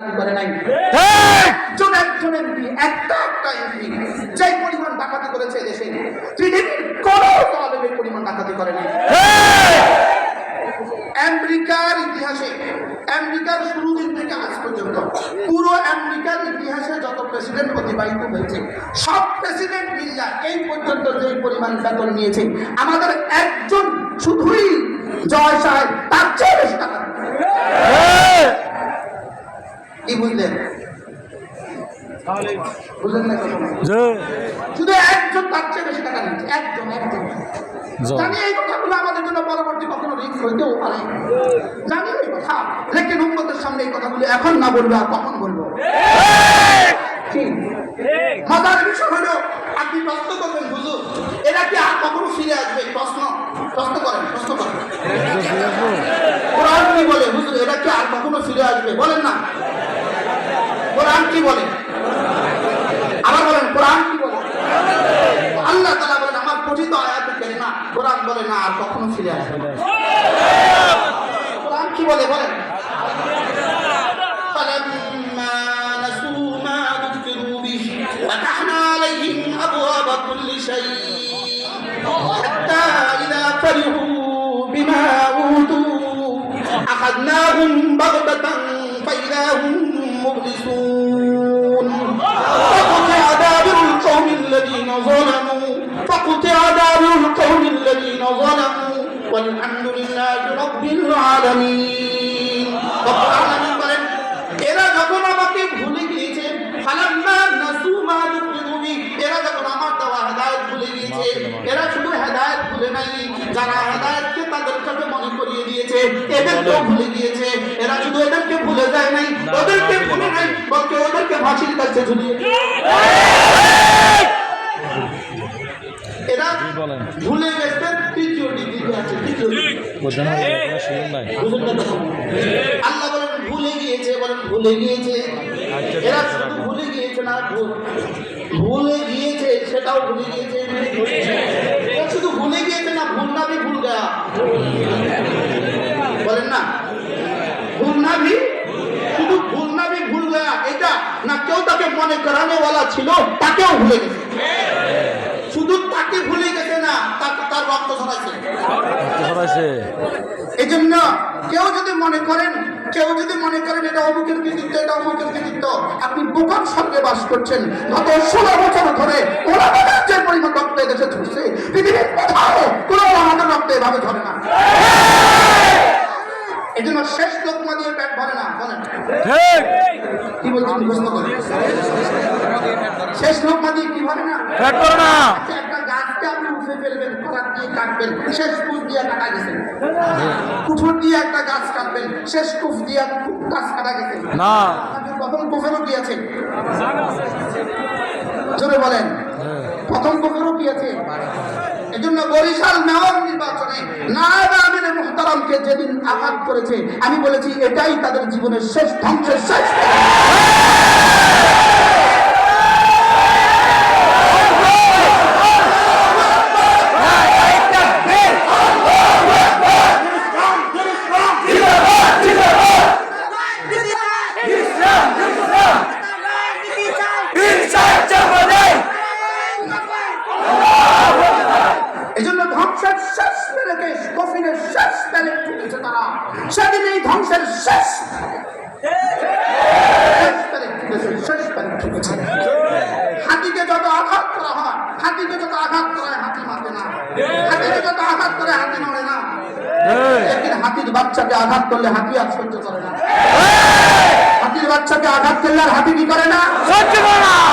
করে নাই। একজন একজন এমপি একটা একটা এমপি যে পরিমাণ ডাকাতি করেছে দেশে পৃথিবীর কোন দলের পরিমাণ ডাকাতি করে নাই আমেরিকার ইতিহাসে আমেরিকার শুরু দিন থেকে আজ পর্যন্ত পুরো আমেরিকার ইতিহাসে যত প্রেসিডেন্ট অতিবাহিত হয়েছে সব প্রেসিডেন্ট মিল্লা এই পর্যন্ত যে পরিমাণ বেতন নিয়েছে আমাদের একজন শুধুই জয় সাহেব তার চেয়ে বেশি টাকা কি বুঝলেন বুঝলেন না শুধু একজন তার চেয়ে বেশি টাকা নিচ্ছে একজন একজন। জানি। এই কথাগুলো আমাদের জন্য পরবর্তী কখনো রিস্ক হইতেও পারে। জানি এই কথা। লেকিন উম্মতের সামনে এই কথাগুলো এখন না বলব আর কখন বলব? মজার বিষয় হলো أخذناهم بغتة فإذا هم مبلسون فقطع دابر القوم الذين ظلموا فقطع دابر القوم الذين ظلموا والحمد لله رب العالمين رب العالمين বলেন এরা যখন আমাকে ভুলে গিয়েছে ফালাম্মা নাসু মা যুকিরু বি এরা যখন আমার দেওয়া হেদায়েত ভুলে গিয়েছে এরা শুধু হেদায়েত ভুলে নাই যারা হেদায়েতকে তাদের কাছে মনে করিয়ে দিয়েছে এদেরকেও ভুলে গিয়েছে এরা শুধু এদেরকে ভুলে যায় নাই ওদেরকে ভুলে নাই বলতে ওদেরকে ফাঁসির কাছে ঝুলিয়ে এরা ভুলে গেছে তৃতীয় ডিগ্রিতে আছে আল্লাহ বলেন ভুলে গিয়েছে বলেন ভুলে গিয়েছে। এরা শুধু ভুলে গিয়েছে না ভুল। ভুলে গিয়েছে সেটাও ভুলে গিয়েছে শুধু ভুলে গিয়েছে না ভুল না ভুল গয়া। বলেন না? ভুল না ভি? শুধু ভুল না ভি ভুল গয়া। এটা না কেউ তাকে মনে করানো ওয়ালা ছিল তাকেও ভুলে গেছে। শুধু তাকে ভুলে গেছে না তাকে তার রক্ত ছড়াইছে এই জন্য কেউ যদি মনে করেন কেউ যদি মনে করেন এটা অমুকের কৃতিত্ব এটা অমুকের কৃতিত্ব আপনি বোকার সঙ্গে বাস করছেন। গত ষোলো বছর ধরে ওরা যে পরিমাণ রক্ত এদেশে ধরছে। পৃথিবীর কোথাও কোনো আমাদের রক্ত এভাবে ধরে না। এই জন্য শেষ লোকমা দিয়ে পেট ভরে না বলেন। কি বলছেন মুখস্থ করে শেষ লোকমা দিয়ে কি ভরে না? আচ্ছা, একটা গাছকে আপনি উঠে ফেলবেন করার দিয়ে কাটবেন শেষ কুফ দিয়ে কাটা গেছে কুঠুর দিয়ে একটা গাছ কাটবেন শেষ কুফ দিয়ে গাছ কাটা গেছে না। প্রথম কুফেরও কি আছে জোরে বলেন। প্রথম কুফেরও কি আছে এই জন্য বরিশাল মেয়র নির্বাচনে নায়ব আমির মুহতারামকে যেদিন আঘাত করেছে, আমি বলেছি, এটাই তাদের জীবনের শেষ ধ্বংসের শেষ। ধ্বংসের শেষ পেরেকে কফিনের শেষ পেলে ঠুকেছে তারা। সেদিন এই ধ্বংসের শেষ ঠুকেছে। হাতিকে যত আঘাত করা হয় হাতিকে যত আঘাত করা হয় হাতি মারবে না। হাতিকে যত আঘাত করে হাতি নড়ে না। একদিন হাতির বাচ্চাকে আঘাত করলে হাতি আর সহ্য করে না। হাতির বাচ্চাকে আঘাত করলে আর হাতি কি করে না?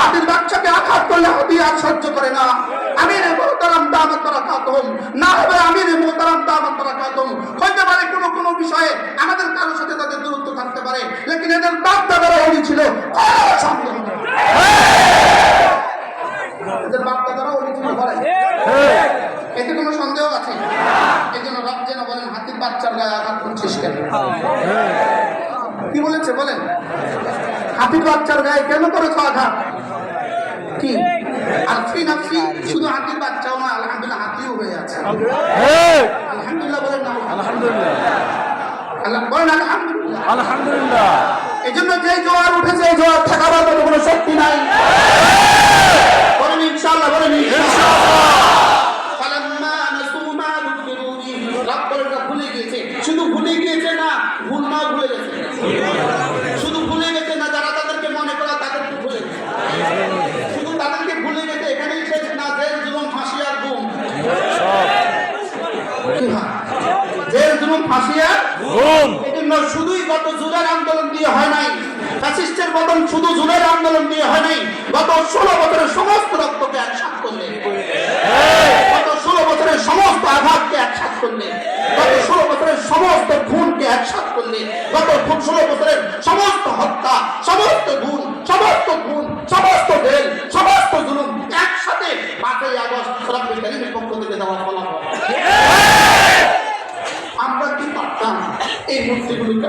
হাতির বাচ্চাকে আঘাত করলে হাতি আর সহ্য করে না। মোহতারাম এদের কোনো সন্দেহ আছে? এই জন্য রব যেন বলেন, হাতির বাচ্চার গায়ে আঘাত করছিস কেন? কি বলেছে বলেন? হাতির বাচ্চার গায়ে কেন করেছ আঘাত? কি? আলফি নাফি শুধু হাতির বাচ্চাও না আলহামদুলিল্লাহ হাতিও হয়ে আছে। আলহামদুলিল্লাহ বলেন না। আলহামদুলিল্লাহ। আল্লাহ বলেন আলহামদুলিল্লাহ। আলহামদুলিল্লাহ। এই জন্য যে জোয়ার উঠেছে এই জোয়ার ঠেকাবার মতো কোনো শক্তি নাই বলেন ইনশাআল্লাহ বলেন ইনশাআল্লাহ ফালাম্মা নাসু মা যুকিরু বিহি, রব বলেন ওরা ভুলে গিয়েছে শুধু ভুলে গিয়েছে না ভুল না ভুলে গেছে শুধু ভুলে গেছে না যারা তাদেরকে মনে করা তাদেরকে ভুলে গেছে শুধু তাদেরকে ভুলে গেছে এখানেই শেষ না জেল জুলুম ফাঁসি আর গুম কি হয়? জেল জুলুম ফাঁসি আর ঘুম। এজন্য শুধুই গত জুলের আন্দোলন দিয়ে হয় নাই। ফ্যাসিস্টের বদল শুধু জুলের আন্দোলন দিয়ে হয় নাই। গত ষোলো বছরের সমস্ত রক্তকে একসাথ করলে। গত ষোলো বছরের সমস্ত আঘাতকে একসাথ করলে। গত ষোলো বছরের সমস্ত খুনকে একসাথ করলে। গত ষোলো বছরের সমস্ত হত্যা সমস্ত খুন সমস্ত খুন সমস্ত জেল সমস্ত জুলুম একসাথে পাঁচই আগস্ট রব্বুল কারীমের পক্ষ থেকে দেওয়া ফলাফল আমরা কি পারতাম এই মূর্তিগুলিকে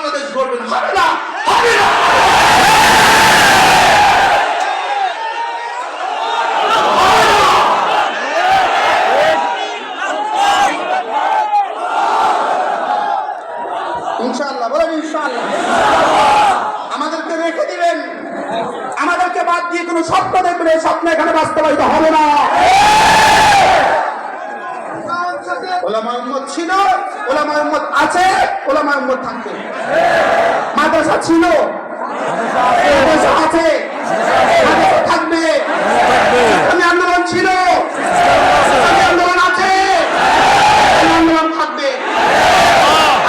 হবে না আমাদেরকে রেখে দিবেন। আমাদেরকে বাদ দিয়ে কোনো স্বপ্ন দেখবেন স্বপ্ন এখানে বাস্তবায়িত হবে না। ওলা উম্মত ছিল ওলামা উম্মত আছে ওলামা উম্মত থাকবে। মাদ্রাসা ছিল, মাদ্রাসা আছে, মাদ্রাসা থাকবে ইসলামী আন্দোলন ছিল ইসলামী আন্দোলন আছে ইসলামী আন্দোলন থাকবে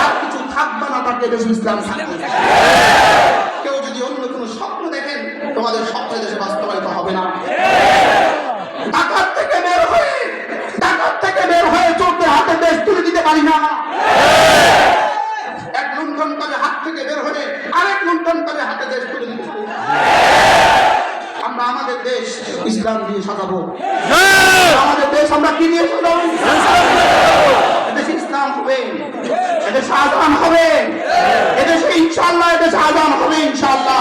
আর কিছু থাকবে না থাকবে দেশে ইসলাম থাকবে কেউ যদি অন্য কোনো স্বপ্ন দেখেন তোমাদের স্বপ্ন দেশে বাস্তবায়িত হবে না ঢাকার থেকে বের হয়ে ঢাকার থেকে বের হয়ে চোখদের হাতে দেশ তুলে দিতে পারি না এক লুণ্ঠন করে হাত থেকে বের হয়ে আরেক লুণ্ঠন করে হাতে দেশ তুলে দিতে পারি না। আমরা আমাদের দেশ ইসলাম দিয়ে সাজাবো। আমাদের দেশ আমরা কি দিয়ে সাজাবো? এদেশে ইসলাম হবে এদেশে আজান হবে এদেশে ইনশাল্লাহ এদেশে আজান হবে ইনশাল্লাহ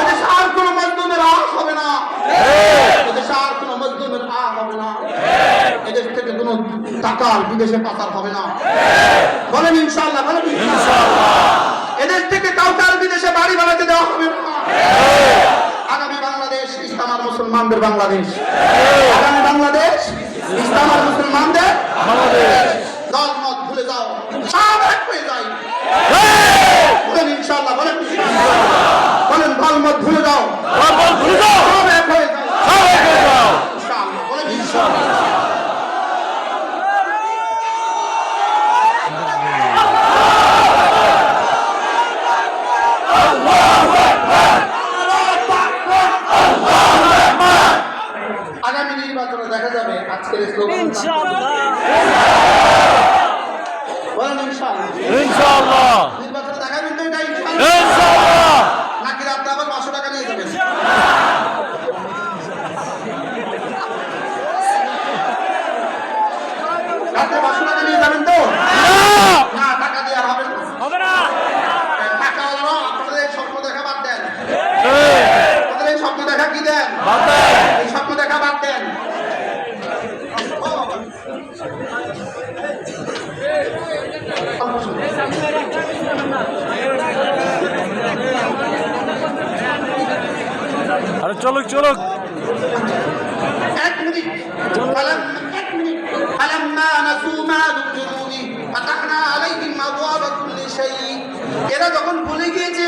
এদেশে আর কোনো আশ হবে না। এদেশে আর কোনো মজদুমের আ হবে না। এদেশ থেকে কোনো টাকা বিদেশে পাচার হবে না। বলেন ইনশাল্লাহ বলেন ইনশাল্লাহ এদেশ থেকে কাউকে আর বিদেশে বাড়ি বানাতে দেওয়া হবে না আগামী বাংলাদেশ ইসলাম আর মুসলমানদের বাংলাদেশ। আগামী বাংলাদেশ ইসলাম আর মুসলমানদের দল মত ভুলে যাও। সব এক হয়ে বলেন ইনশাল্লাহ বলেন। বলেন দল মত ভুলে যাও বাবা, ভুলে যাও! সব এক হয়ে যায় সব এক হয়ে যাও! ইনশাআল্লাহ বলেন ইনশাআল্লাহ আগামী নির্বাচনে দেখা যাবে আজকের স্লোগান বলেন ইনশাআল্লাহ ইনশাআল্লাহ নির্বাচনে দেখাবেন তো এটা ইনশাআল্লাহ ইনশাআল্লাহ নাকি রাত্রে আবার পাঁচশো টাকা নিয়ে যাবেন রাত্রে পাঁচশো টাকা নিয়ে যাবেন তো না! না টাকা দিয়ে আর হবে না হবে না টাকা হলো আপনাদের এই স্বপ্ন দেখা বাদ দেন এই! আপনাদের এই স্বপ্ন দেখা কি দেন বাদ দেন। এই স্বপ্ন দেখা বাদ দেন আরে চলুক চলুক এক মিনিট فلم এক মিনিট فلما نسوا ما ذكروا به فتحنا عليهم أبواب كل شيء এরা যখন ভুলে গিয়েছে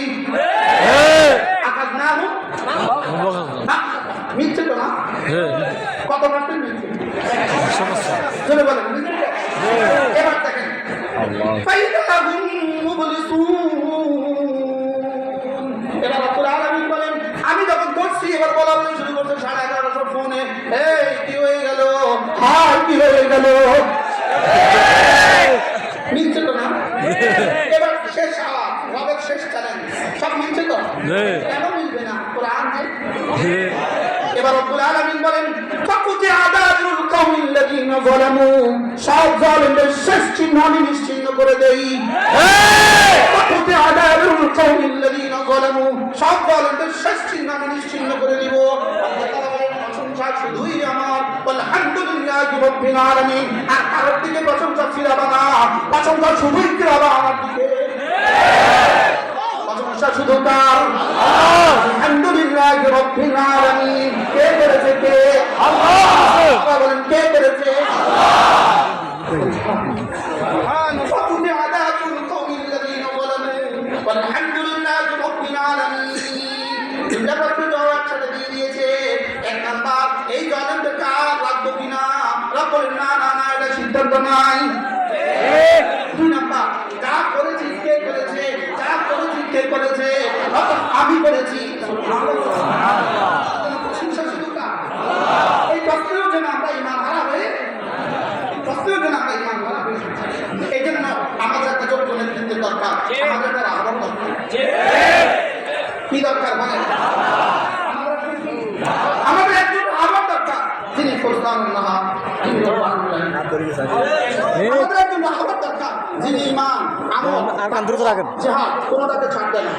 হয়ে গেল। মিলছে তো না? এবার শেষ রবের শেষ চ্যালেঞ্জ সব মিলছে তো। কেন মিলবে না? কোরআন এবার রব্বুল আলামিন বলেন ফাকুতি আদাবুল কওমিল্লাযিনা যালামু। সব জালিমদের শেষ চিহ্ন আমি নিশ্চিহ্ন করে দেই। ফাকুতি আদাবুল কওমিল্লাযিনা যালামু। সব জালিমদের শেষ চিহ্ন আমি নিশ্চিহ্ন করে দিব। আল্লাহ তাআলা বলেন শুধুই আমার আলহামদুলিল্লাহি রাব্বিল আলামিন। আর কারোর দিকে প্রশংসা ফিরাবা না প্রশংসা শুধুই ফিরাবা আমার দিকে। প্রশংসা শুধু কার? আলহামদুলিল্লাহি রাব্বিল আলামিন। কে করেছে কে? আল্লাহ বলেন কে করেছে? আল্লাহ সিদ্ধান্ত নাই। দুই নাম্বার, যা করেছি কে করেছে, যা করেছি কে করেছে আমি করেছি। আমাদের একটা একজন রাহবার দরকার, যিনি ফোরস্তানুল্লাহ যিনি রব্বানুল্লাহ আমাদের একজন রাহবার দরকার যিনি ইমান আমল আর কান দ্রুত রাখেন। জেহাদ কোনোটাকে ছাড় দেয় না।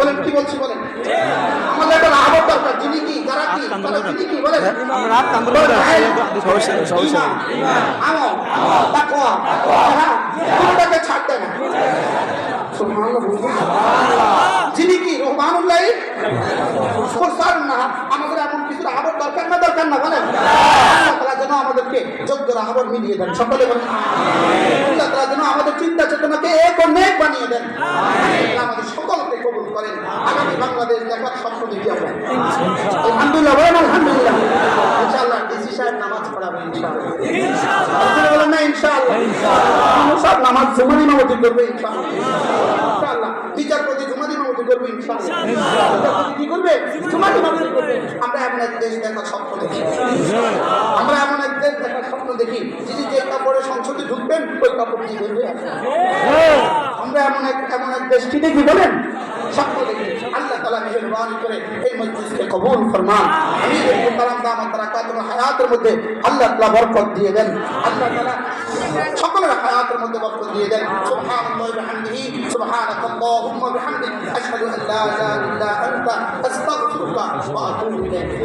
বলেন কি বলছি বলেন। আমাদের একটা রাহবার দরকার যিনি কি তারা কি তারা যিনি কি বলেন। আমরা হাত কান দ্রুত সমস্যা নেই সমস্যা নেই আমল, তাকওয়া, জেহাদ, কোনোটাকে ছাড় দেয় না। সুবহানাল্লাহ? যিনি কি রহমানুল্লাহ। ফরসার না আমাদের রাহবার দরকার না দরকার না বলেন। তাআলা যেন আমাদেরকে যোগ্য রাহবার মিলিয়ে দেন সকলে বলেন যেন আমাদের চিন্তা চেতনাকে এক ও নেক বানিয়ে দেন আমাদের সকলকে কবুল করেন। আগামী বাংলাদেশ দেখার স্বপ্ন দেখি আমরা। আলহামদুলিল্লাহ বলেন আলহামদুলিল্লাহ। ইনশাআল্লাহ ডিসি সাহেব নামাজ পড়াবে ইনশাআল্লাহ। বলেন না ইনশাআল্লাহ। সাহেব নামাজ জুমানি নামাজি করবে ইনশাআল্লাহ। ইনশাআল্লাহ। বিচারপতি জুমানি নামাজি করবে ইনশাআল্লাহ। করবে? তোমাকে মানুষ করবে। আমরা এমন এক দেশ দেখার স্বপ্ন দেখি। আমরা এমন এক দেশ দেখার স্বপ্ন দেখি, যিনি যে কাপড়ে সংসদে ঢুকবেন, ওই কাপড় করবে আমরা এমন এক এমন এক দেশটি দেখি, বলেন? স্বপ্ন দেখি। তালা মেহরবানি করে এই মজলিসকে কবুল ফরমান। আমি কালাম দাম তারা কাতর হায়াতের মধ্যে আল্লাহ তালা বরকত দিয়ে দেন। আল্লাহ তালা সকলের হায়াতের মধ্যে বরকত দিয়ে দেন। সুবহানাল্লাহি ওয়া বিহামদিহি, সুবহানাকাল্লাহুম্মা ওয়া বিহামদিক আশহাদু আন লা ইলাহা ইল্লা আনতা, আস্তাগফিরুকা ওয়া আতুবু ইলাইক।